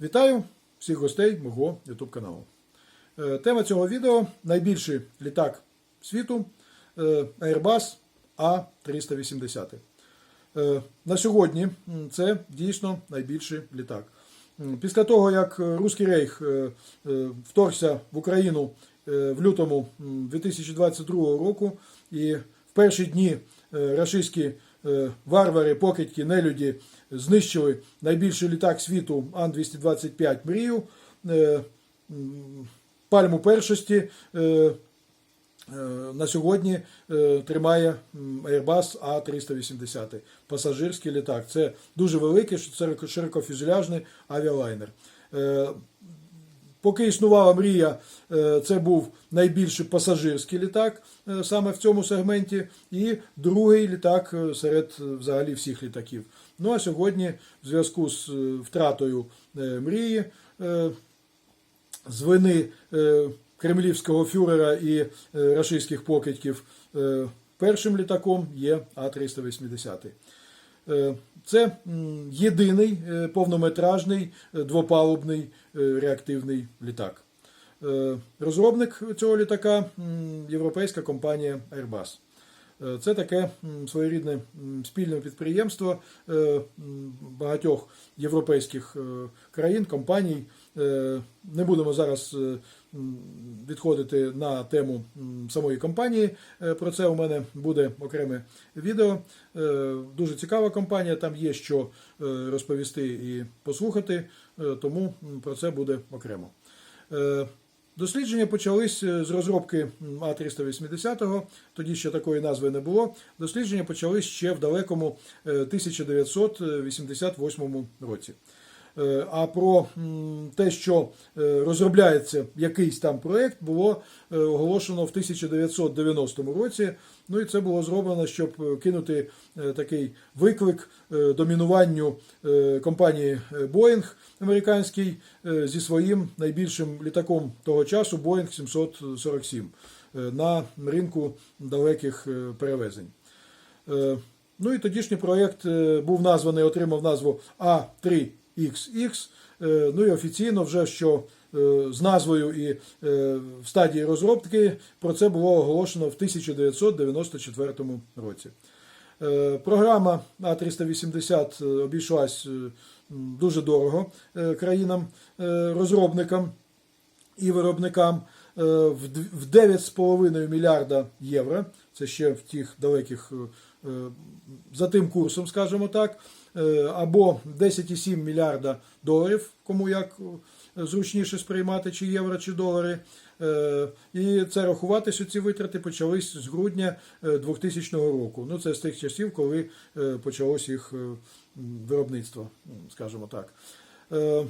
Вітаю всіх гостей мого YouTube каналу. Е, Тема цього відео найбільший літак світу е, Airbus A380. Е, На сьогодні це дійсно найбільший літак. Після того, як Руський Рейх вторгся в Україну в лютому 2022 року, і в перші дні рашистські варвари, покидьки, нелюді знищили найбільший літак світу Ан-225 Мрію, е, пальму першості е, е, на сьогодні тримає Airbus А380, пасажирський літак. Це дуже великий, широкофюзеляжний авіалайнер. Поки існувала мрія, це був найбільший пасажирський літак саме в цьому сегменті, і другий літак серед взагалі всіх літаків. Ну а сьогодні, в зв'язку з е, втратою е, мрії, е, з вини кремлівського фюрера і рашистських покидьків, першим літаком є А380. Е, Це єдиний повнометражний двопалубний реактивний літак. Розробник цього літака європейська компанія Airbus. Е, Це таке своєрідне спільне підприємство е, багатьох європейських е, країн, компаній. Не будемо зараз відходити на тему самої компанії. Про це у мене буде окреме відео. Дуже цікава компанія, там є що розповісти і послухати, тому про це буде окремо. Е, Дослідження почались е, з розробки м, А380, тоді ще такої назви не було. Дослідження почались ще в далекому е, 1988 році. Е, А про те, що е, розробляється якийсь там проєкт, було е, оголошено в 1990 році. Ну і це було зроблено, щоб кинути такий виклик домінуванню компанії Boeing американській зі своїм найбільшим літаком того часу Boeing 747 е, на ринку далеких перевезень. Ну і тодішній проєкт був названий, отримав назву А3XX. Е, Ну і офіційно вже що е, з назвою і е, в стадії розробки про це було оголошено в 1994 році. Програма А380 обійшлась дуже дорого е, країнам е, розробникам і виробникам в 9,5 мільярда євро. Це ще в тих далеких за тим курсом, скажімо так, або 10,7 мільярда доларів, кому як е, зручніше сприймати, чи євро, чи долари. Е, І це рахуватися ці витрати почались з грудня е, 2000 року. Ну, це з тих часів, коли е, почалось їх е, виробництво, скажімо так. Е,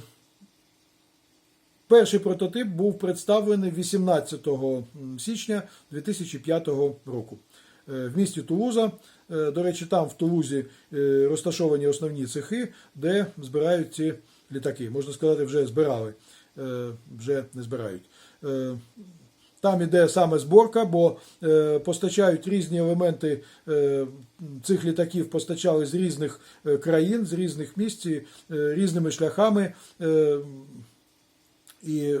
Перший прототип був представлений 18 січня 2005 року е, в місті Тулуза. Е, До речі, там в Тулузі е, розташовані основні цехи, де збирають ці літаки. Можна сказати, вже збирали, е, вже не збирають. Там іде саме зборка, бо постачають різні елементи цих літаків, постачали з різних країн, з різних місць, різними шляхами. І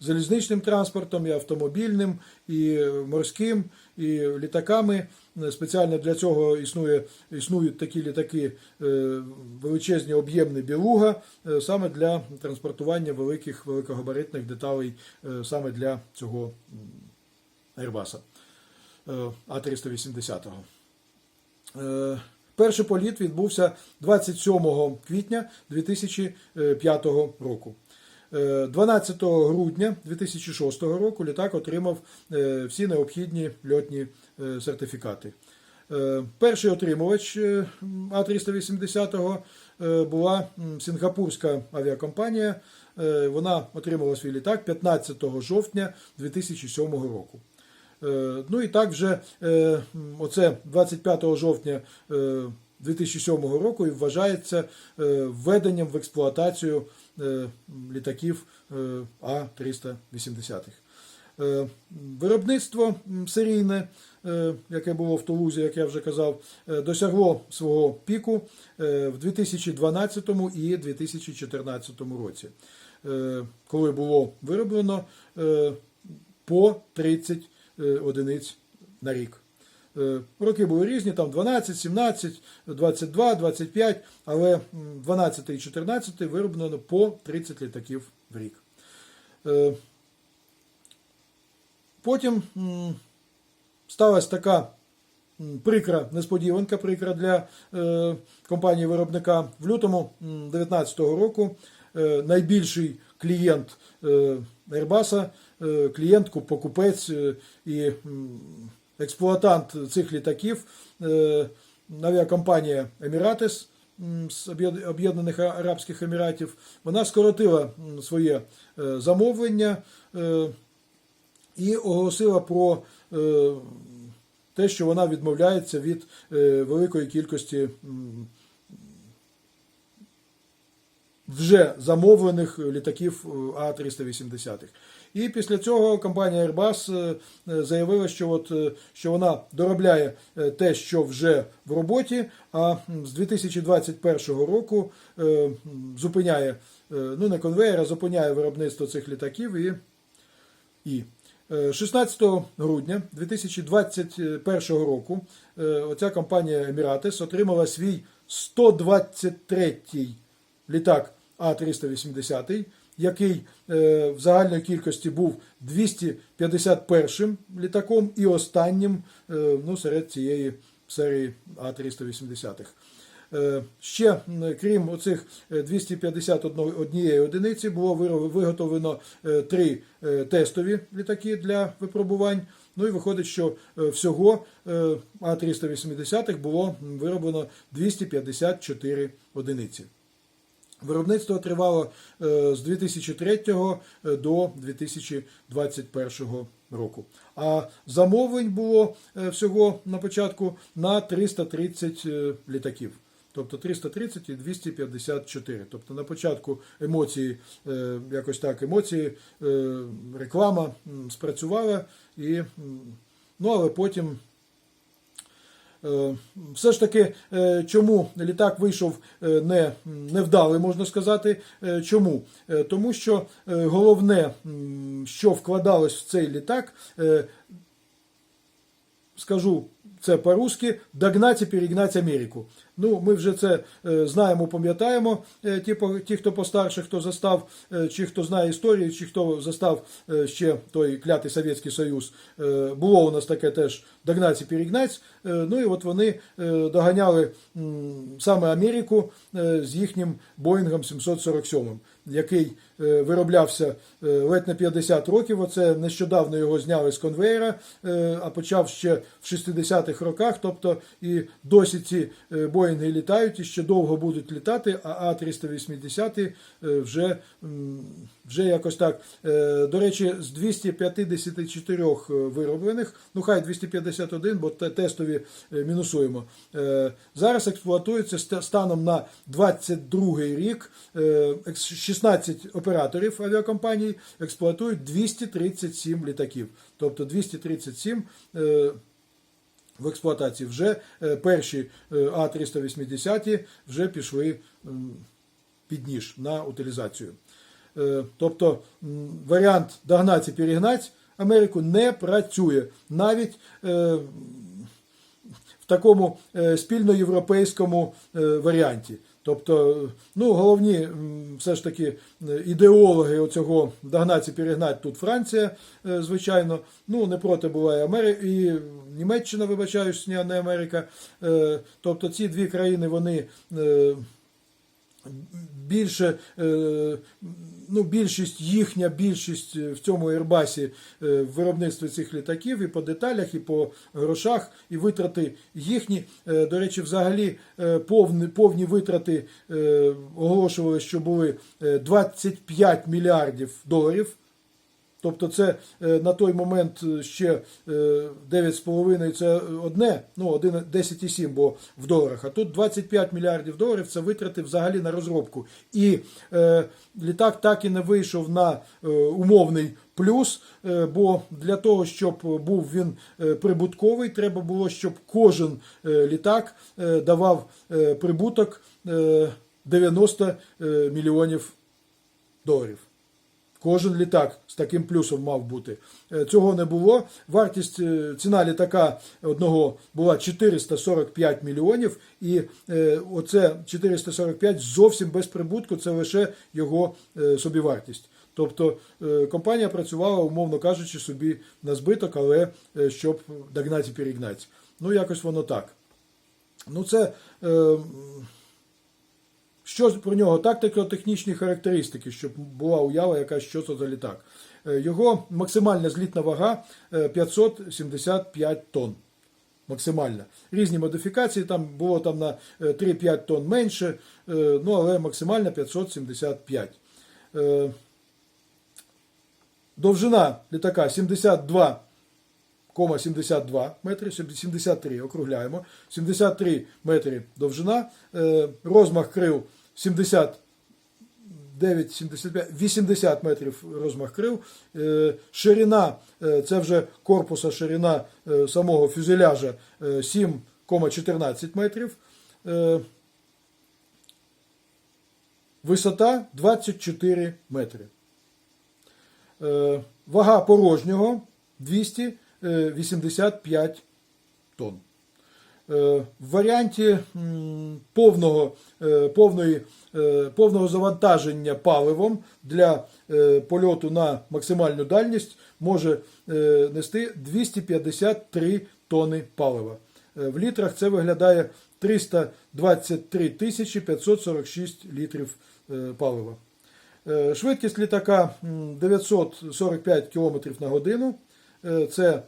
залізничним транспортом, і автомобільним, і морським, і літаками. Спеціально для цього існує, існують такі літаки е, величезні об'ємні білуга, е, саме для транспортування великих великогабаритних деталей, е, саме для цього Airbus е, А380. Е, Перший політ відбувся 27 квітня 2005 року. Е, 12 грудня 2006 року літак отримав е, всі необхідні льотні е, сертифікати. Е, Перший отримувач е, А380 е, була м, сингапурська авіакомпанія. Е, Вона отримала свій літак 15 жовтня 2007 року. Е, Ну і так вже е, оце 25 жовтня е, 2007 року і вважається е, введенням в експлуатацію е, літаків е, А380. Е, Виробництво серійне яке було в Тулузі, як я вже казав, досягло свого піку в 2012 і 2014 році, коли було вироблено по 30 е, одиниць на рік. Е, Роки були різні, там 12, 17, 22, 25, але 12 і 14 вироблено по 30 літаків в рік. Е, Потім сталася така прикра несподіванка, прикра для е, компанії виробника. В лютому 2019 року найбільший клієнт Airbus, клієнт, покупець і експлуатант цих літаків, е, авіакомпанія м, з Об'єднаних Арабських Еміратів, вона скоротила своє е, замовлення. е, і оголосила про те, що вона відмовляється від великої кількості вже замовлених літаків е, А380. І після цього компанія Airbus е, е, заявила, що, от, е, що вона доробляє те, що вже в роботі, а з 2021 року зупиняє, ну не конвейер, а зупиняє виробництво цих літаків і і е, 16 грудня 2021 року оця компанія Emirates отримала свій 123-й літак А380, який е, в загальній кількості був 251 літаком і останнім е, ну, серед цієї серії А380. Е, Ще, крім оцих е, 251 одиниці, було виготовлено три тестові літаки для випробувань. Ну і виходить, що всього е, А380 було вироблено 254 одиниці. Виробництво тривало е, з 2003 до 2021 року. А замовлень було е, всього на початку на 330 е, літаків. Тобто 330 і 254. Тобто на початку емоції, е, якось так, емоції, е, реклама спрацювала, і, ну, але потім Е, Все ж таки, е, чому літак вийшов е, не, невдалий, можна сказати. Е, Чому? Е, Тому що е, головне, що вкладалось в цей літак, е, скажу це по-русски, догнать і перегнать Америку. Ну, ми вже це е, знаємо, пам'ятаємо. Е, ті, ті, хто постарше, хто застав, е, чи хто знає історію, чи хто застав ще той клятий Совєтський Союз. Було у нас таке теж догнать і перегнать. Е, ну і от вони доганяли саме Америку з їхнім Боїнгом 747, який вироблявся ледь на 50 років. Оце нещодавно його зняли з конвейера, а почав ще в 60-х роках. Тобто і досі ці е, Боїнги літають і ще довго будуть літати, а А380 е, вже, вже якось так. Е, До речі, з 254 вироблених, ну хай 251, бо тестові е, мінусуємо. Е, Зараз експлуатується станом на 22 рік. е, 16 операторів авіакомпаній експлуатують 237 літаків. Тобто 237 е, в експлуатації вже е, перші е, А380 вже пішли під ніж на утилізацію. Е, Тобто варіант догнать і перегнать Америку не працює навіть в такому спільноєвропейському варіанті. Тобто, ну, головні все ж таки е, ідеологи оцього догнать і тут Франція, е, звичайно. Ну, не проти буває Америка, і Німеччина, вибачаюсь, не Америка. Е, Тобто ці дві країни вони. Е, більше, е, ну, більшість їхня більшість в цьому Airbus е, в виробництві цих літаків і по деталях, і по грошах, і витрати їхні. Е, До речі, взагалі е, повні, повні витрати е, оголошували, що були е, 25 мільярдів доларів. Тобто це е, на той момент е, ще е, 9,5 це одне, ну 1, 10,7, бо в доларах. А тут 25 мільярдів доларів це витрати взагалі на розробку. І е, літак так і не вийшов на е, умовний плюс, е, бо для того, щоб був він е, прибутковий, треба було, щоб кожен е, літак е, давав е, прибуток е, 90 е, мільйонів доларів. Кожен літак з таким плюсом мав бути. Е, Цього не було. Вартість е, ціна літака одного була 445 мільйонів, і е, оце 445 зовсім без прибутку, це лише його собівартість. Тобто компанія працювала, умовно кажучи, собі на збиток, але щоб догнати і перегнати. Ну, якось воно так. Ну, це. Е, що про нього? Тактико-технічні характеристики, щоб була уява, яка що це за літак. Е, Його максимальна злітна вага е, 575 тонн. Максимальна. Різні модифікації, там було там на е, 3-5 тонн менше, е, ну але максимальна 575. Е, Довжина літака 72 72 метри, 73 округляємо, 73 метри довжина, е, розмах крил 79, 75, 80 метрів розмах крил, е, ширина, е, це вже корпуса, ширина е, самого фюзеляжа е, 7,14 метрів, висота 24 метри. Вага порожнього 285 тонн. Е, В варіанті повного, е, повної, е, повного завантаження паливом для польоту на максимальну дальність може нести 253 тонни палива. В літрах це виглядає 323 тисячі 546 літрів палива. Швидкість літака 945 км на годину. Це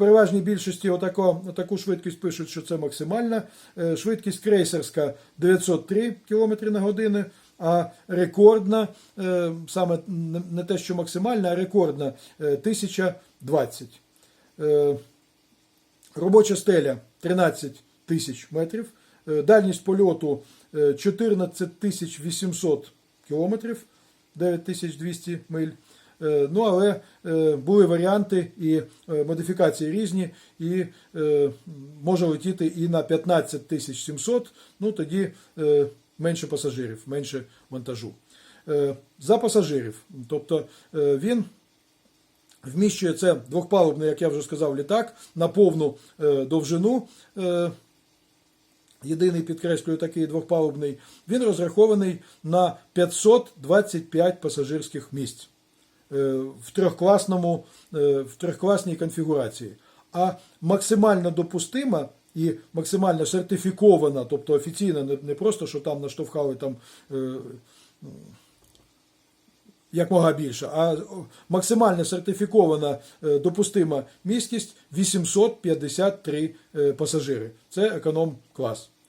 переважній більшості отако, отаку швидкість пишуть, що це максимальна. Е, Швидкість крейсерська 903 км на годину, а рекордна, е, саме не- те, що максимальна, а рекордна е, 1020. Е, Робоча стеля 13 тисяч метрів. Дальність польоту е, 14 800 кілометрів, 9200 миль. Е, Ну, але е, були варіанти і е, модифікації різні, і може летіти і на 15 тисяч 700, ну тоді менше пасажирів, менше вантажу. За пасажирів. Тобто він вміщує це двохпалубний, як я вже сказав, літак на повну довжину. Єдиний підкреслюю такий двохпалубний. Він розрахований на 525 пасажирських місць в трьохкласному, е, в трьохкласній конфігурації. А максимально допустима і максимально сертифікована, тобто офіційна, не просто, що там наштовхали там. е, як більше, а максимально сертифікована е, допустима місткість 853 е, пасажири. Це економ-клас. Е,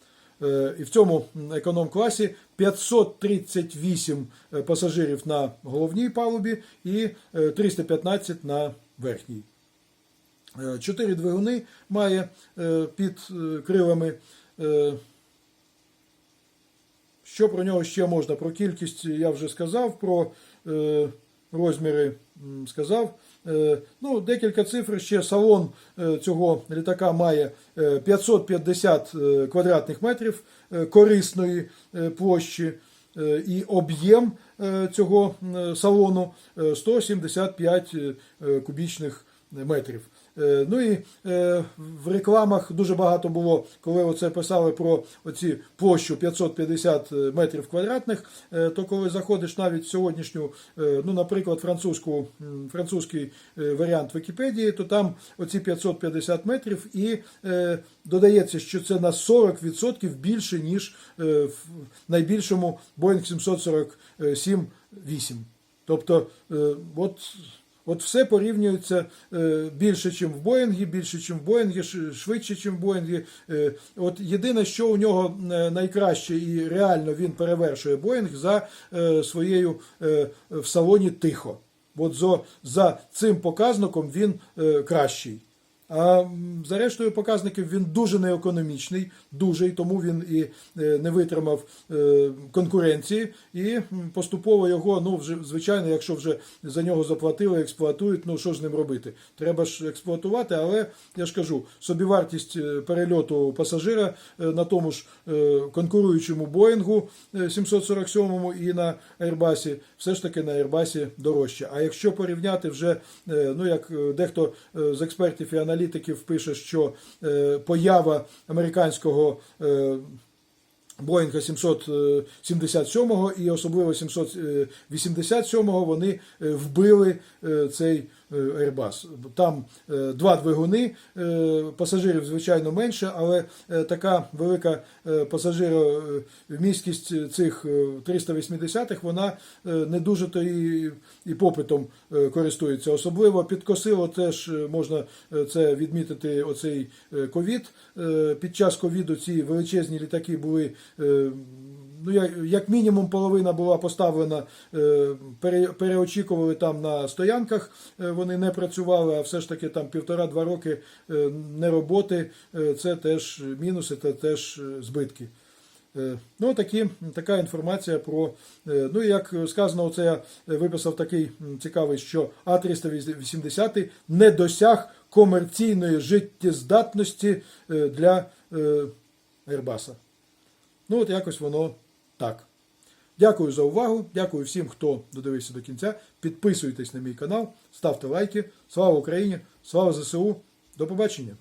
І в цьому економ-класі 538 е, пасажирів на головній палубі і е, 315 на верхній. Е, Чотири двигуни має е, під е, крилами. Е, що про нього ще можна? Про кількість я вже сказав, про е, розміри сказав. Е, ну, декілька цифр ще салон е, цього літака має е, 550 е, квадратних метрів корисної площі. І об'єм цього салону е, 175 е, кубічних метрів. Е, Ну і е, в рекламах дуже багато було, коли оце писали про оці площу 550 метрів квадратних, е, то коли заходиш навіть в сьогоднішню, е, ну, наприклад, французьку, французький е, варіант Вікіпедії, то там оці 550 метрів і е, додається, що це на 40% більше, ніж е, в найбільшому Boeing 747-8. Тобто, е, от. От все порівнюється е, більше, ніж в Боїнгі, більше, ніж в Боїнгі, швидше, ніж в Боїнгі. Е, От єдине, що у нього е, найкраще і реально він перевершує Боїнг за своєю в салоні тихо. От за, за цим показником він кращий. А м, показників він дуже неекономічний, дуже, і тому він і е, не витримав е, конкуренції. І поступово його, ну вже звичайно, якщо вже за нього заплатили, експлуатують, ну що ж з ним робити? Треба ж експлуатувати, але я ж кажу, собівартість е, перельоту пасажира на тому ж конкуруючому Боїнгу е, 747 і на Airbus, все ж таки на Airbus дорожче. А якщо порівняти вже, ну як дехто з експертів і аналітиків пише, що е, поява американського е, Боїнга 777 і особливо 787 вони е, вбили е, цей Airbus. Там е, два двигуни, е, пасажирів, звичайно, менше, але е, така велика е, пасажиромісткість цих е, 380-х, вона е, не дуже то і, і попитом е, користується. Особливо підкосило теж е, можна е, це відмітити оцей е, ковід. Е, Під час ковіду ці величезні літаки були. Ну, як- мінімум, половина була поставлена, е, пере- переочікували там на стоянках, е, вони не працювали, а все ж таки там півтора-два роки е, нероботи, е, це теж мінуси, це теж збитки. Ну, такі, така інформація про. Ну, як сказано, оце я виписав такий цікавий, що А380 не досяг комерційної життєздатності для Airbus. Ну, от якось воно так. Дякую за увагу. Дякую всім, хто додивився до кінця. Підписуйтесь на мій канал, ставте лайки. Слава Україні! Слава ЗСУ! До побачення!